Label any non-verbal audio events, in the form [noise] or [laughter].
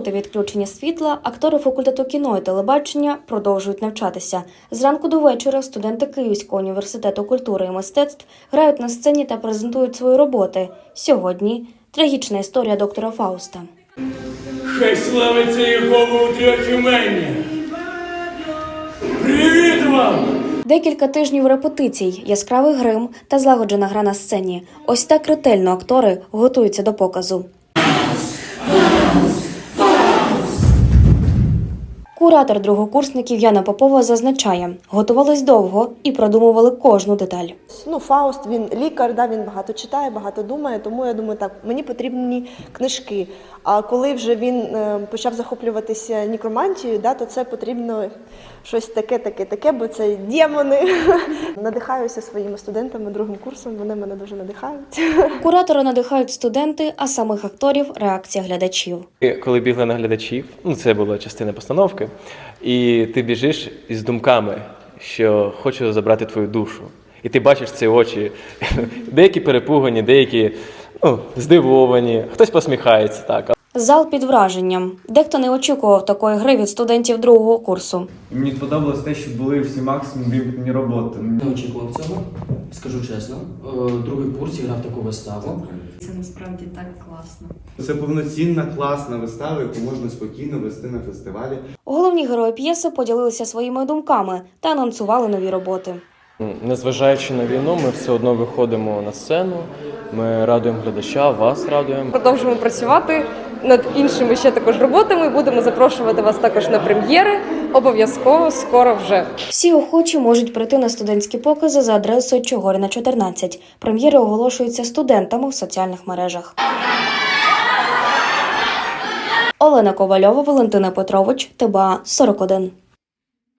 та відключення світла актори факультету кіно і телебачення продовжують навчатися. Зранку до вечора студенти Київського університету культури і мистецтв грають на сцені та презентують свої роботи. Сьогодні трагічна історія доктора Фауста. Хай славиться Єгова у трьох імені. Привіт вам! Декілька тижнів репетицій, яскравий грим та злагоджена гра на сцені. Ось так ретельно актори готуються до показу. Куратор другокурсників Яна Попова зазначає, готувались довго і продумували кожну деталь. Ну, Фауст, він лікар, да, він багато читає, багато думає, тому я думаю, так, мені потрібні книжки. А коли вже він е, почав захоплюватися нікромантією, да, то це потрібно щось таке, таке, таке, бо це демони. [laughs] Надихаюся своїми студентами другим курсом, вони мене дуже надихають. [laughs] Куратора надихають студенти, а самих акторів реакція глядачів. Коли бігли на глядачів, ну це була частина постановки, і ти біжиш із думками, що хочу забрати твою душу. І ти бачиш ці очі, [laughs] деякі перепугані, деякі ну, здивовані, хтось посміхається так. Зал під враженням. Дехто не очікував такої гри від студентів другого курсу. Мені сподобалось те, що були всі максимум вимкнені роботи. Не очікував цього, скажу чесно. Е, Другий курс грав таку виставу. Це насправді так класно. Це повноцінна класна вистава, яку можна спокійно вести на фестивалі. Головні герої п'єси поділилися своїми думками та анонсували нові роботи. Незважаючи на війну, ми все одно виходимо на сцену, ми радуємо глядача, вас радуємо. Продовжуємо працювати над іншими ще також роботами. Будемо запрошувати вас також на прем'єри. Обов'язково скоро вже. Всі охочі можуть прийти на студентські покази за адресою Чогоріна 14. Прем'єри оголошуються студентами в соціальних мережах. Олена Ковальова, Валентина Петрович, ТБА 41.